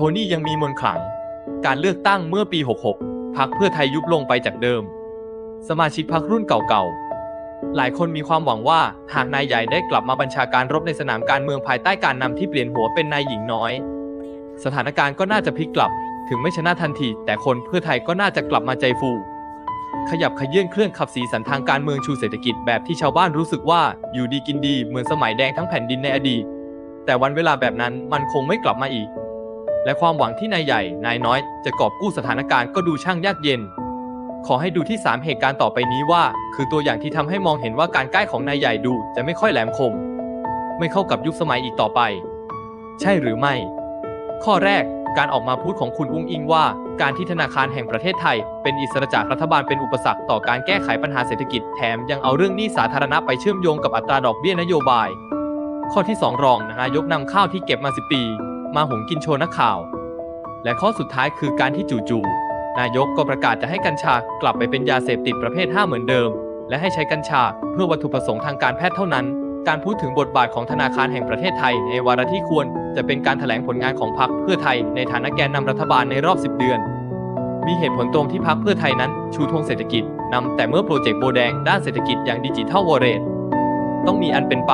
โทนี่ยังมีมนขลัง การเลือกตั้งเมื่อปี 66พักเพื่อไทยยุบลงไปจากเดิม สมาชิกพักรุ่นเก่าๆ หลายคนมีความหวังว่าหากนายใหญ่ได้กลับมาบัญชาการรบในสนามการเมืองภายใต้การนำที่เปลี่ยนหัวเป็นนายหญิงน้อย สถานการณ์ก็น่าจะพลิกกลับ ถึงไม่ชนะทันที แต่คนเพื่อไทยก็น่าจะกลับมาใจฟู ขยับขยื่นเคลื่อนขับสีสันทางการเมืองชูเศรษฐกิจแบบที่ชาวบ้านรู้สึกว่าอยู่ดีกินดีเหมือนสมัยแดงทั้งแผ่นดินในอดีตแต่วันเวลาแบบนั้นมันคงไม่กลับมาอีก และความหวังที่นายใหญ่ นายน้อย จะกอบกู้สถานการณ์ก็ดูช่างยากเย็น ขอให้ดูที่ 3 เหตุการณ์ต่อไปนี้ว่า คือตัวอย่างที่ทำให้มองเห็นว่าการใกล้ของนายใหญ่ดูจะไม่ค่อยแหลมคม ไม่เข้ากับยุคสมัยอีกต่อไป ใช่หรือไม่ ข้อแรกการออกมาพูดของคุณอุ้งอิงว่า การที่ธนาคารแห่งประเทศไทย เป็นอิสระจากรัฐบาลเป็นอุปสรรคต่อการแก้ไขปัญหาเศรษฐกิจแถมยังเอาเรื่องหนี้สาธารณะไปเชื่อมโยงกับอัตราดอกเบี้ยนโยบาย ข้อที่ 2 รองนายกนำข้าวที่เก็บมาสิปี มาหุงกินโชว์นักข่าว และข้อสุดท้ายคือการที่จู่ๆนายกก็ประกาศจะให้กัญชากลับไปเป็นยาเสพติดประเภท 5 เหมือนเดิม และให้ใช้กัญชาเพื่อวัตถุประสงค์ทางการแพทย์เท่านั้น การพูดถึงบทบาทของธนาคารแห่งประเทศไทย ในวาระที่ควร จะเป็นการถแถลงผลงานของพรรคเพื่อไทย ในฐานะแกนนำรัฐบาลในรอบ 10 เดือน มีเหตุผลตรงที่พรรคเพื่อไทยนั้น ชูธงเศรษฐกิจนำแต่เมื่อโปรเจกต์โบแดงด้านเศรษฐกิจอย่างดิจิทัลวอลเล็ตต้องมีอันเป็นไป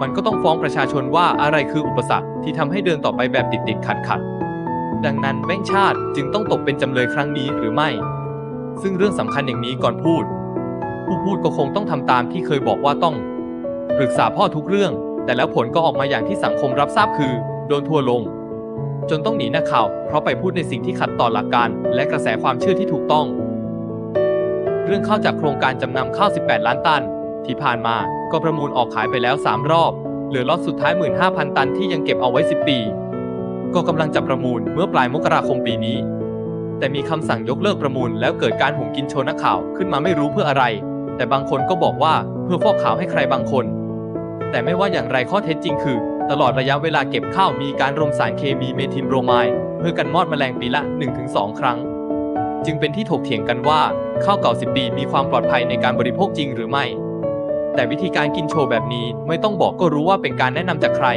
มันก็ต้องฟ้องประชาชนว่าอะไรคืออุปสรรคที่ทำให้เดินต่อไปแบบติดติดขัดๆดังนั้นแบงค์ชาติจึงต้องตกเป็นจำเลยครั้งนี้หรือไม่ ซึ่งเรื่องสำคัญอย่างนี้ก่อนพูด ผู้พูดก็คงต้องทำตามที่เคยบอกว่าต้องปรึกษาพ่อทุกเรื่อง แต่แล้วผลก็ออกมาอย่างที่สังคมรับทราบคือ โดนทัวลง จนต้องหนีนักข่าว เพราะไปพูดในสิ่งที่ขัดต่อหลักการ และกระแสความเชื่อที่ถูกต้อง เรื่องข้าวจากโครงการจำนำข้าว 18 ล้านตัน ที่ผ่านมาก็ประมูลออกขายไปแล้ว 3 รอบ เหลือล็อตสุดท้าย 15,000 ตันที่ยังเก็บเอาไว้ 10 ปี ก็กำลังจะประมูลเมื่อปลายมกราคมปีนี้ แต่มีคำสั่งยกเลิกประมูล แล้วเกิดการหุงกินโชว์นักข่าวขึ้นมาไม่รู้เพื่ออะไร แต่บางคนก็บอกว่าเพื่อฟอกขาวให้ใครบางคน แต่ไม่ว่าอย่างไรข้อเท็จจริงคือ ตลอดระยะเวลาเก็บข้าวมีการรมสารเคมีเมทิลโบรไมด์เพื่อกันมอดแมลงปีละ 1-2 ครั้ง จึงเป็นที่ถกเถียงกันว่าข้าวเก่า 10 ปีมีความปลอดภัยในการบริโภคจริงหรือไม่ แต่วิธีการกินโชว์แบบนี้ไม่ต้องบอกก็รู้ว่าเป็นการแนะนำจากใคร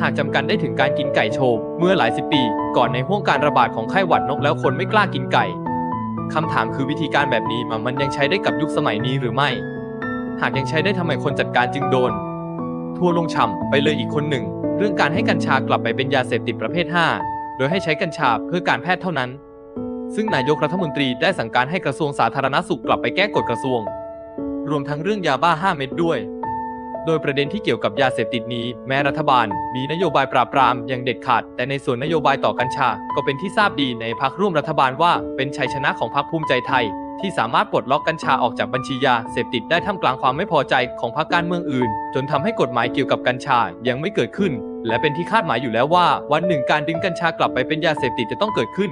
หากจำกันได้ถึงการกินไก่โชว์เมื่อหลายสิบปี ก่อนในห่วงการระบาดของไข้หวัดนกแล้วคนไม่กล้ากินไก่คำถามคือวิธีการแบบนี้มันยังใช้ได้กับยุคสมัยนี้หรือไม่ หากยังใช้ได้ทำไมคนจัดการจึงโดน ทั่วลงช่ำไปเลยอีกคนหนึ่ง เรื่องการให้กัญชากลับไปเป็นยาเสพติดประเภท 5 โดยให้ใช้กัญชาเพื่อการแพทย์เท่านั้น ซึ่งนายกรัฐมนตรีได้สั่งการให้กระทรวงสาธารณสุขกลับไปแก้กฎกระทรวง รวมทั้งเรื่องยาบ้า 5 เม็ดด้วย โดยประเด็นที่เกี่ยวกับยาเสพติดนี้ แม้รัฐบาล มีนโยบายปราบปรามอย่างเด็ดขาด แต่ในส่วนนโยบายต่อกัญชา ก็เป็นที่ทราบดีในพักร่วมรัฐบาลว่า เป็นชัยชนะของพรรคภูมิใจไทย ที่สามารถปลดล็อกกัญชาออกจากบัญชียาเสพติดได้ท่ามกลางความไม่พอใจของพรรคการเมืองอื่น จนทำให้กฎหมายเกี่ยวกับกัญชายังไม่เกิดขึ้น และเป็นที่คาดหมายอยู่แล้วว่า วันหนึ่งการดึงกัญชากลับไปเป็นยาเสพติดจะต้องเกิดขึ้น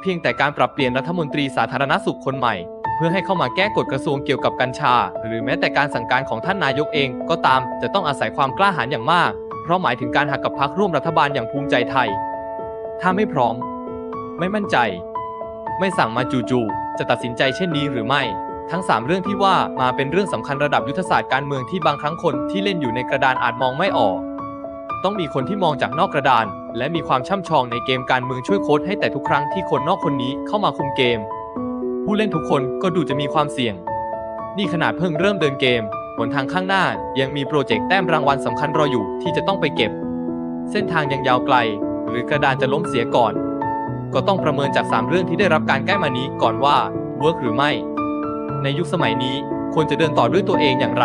เพียงแต่การปรับเปลี่ยนรัฐมนตรีสาธารณสุขคนใหม่ เพื่อให้เข้ามาแก้กฎกระทรวงเกี่ยวกับกัญชา หรือแม้แต่การสั่งการของท่านนายกเอง ก็ตามจะต้องอาศัยความกล้าหาญอย่างมาก เพราะหมายถึงการหักกับพักร่วมรัฐบาลอย่างภูมิใจไทย ถ้าไม่พร้อม ไม่มั่นใจ ไม่สั่งมาจู่ๆจะตัดสินใจเช่นนี้หรือไม่ ทั้ง 3 เรื่องที่ว่ามาเป็นเรื่องสำคัญระดับยุทธศาสตร์การเมืองที่บางครั้งคนที่เล่นอยู่ในกระดานอาจมองไม่ออก ต้องมีคนที่มองจากนอกกระดาน และมีความช่ำชองในเกมการเมืองช่วยโค้ดให้แต่ทุกครั้งที่คนนอกคนนี้เข้ามาคุมเกม ผู้เล่นทุกคนก็ดูจะมีความเสี่ยง นี่ขนาดเพิ่งเริ่มเดินเกมหนทางข้างหน้ายังมีโปรเจกต์แต้มรางวัลสำคัญรออยู่ที่จะต้องไปเก็บ เส้นทางยังยาวไกล หรือกระดานจะล้มเสียก่อน ก็ต้องประเมินจาก 3 เรื่องที่ได้รับการแก้มานี้ก่อนว่าเวิร์กหรือไม่ ในยุคสมัยนี้ควรจะเดินต่อด้วยตัวเองอย่างไร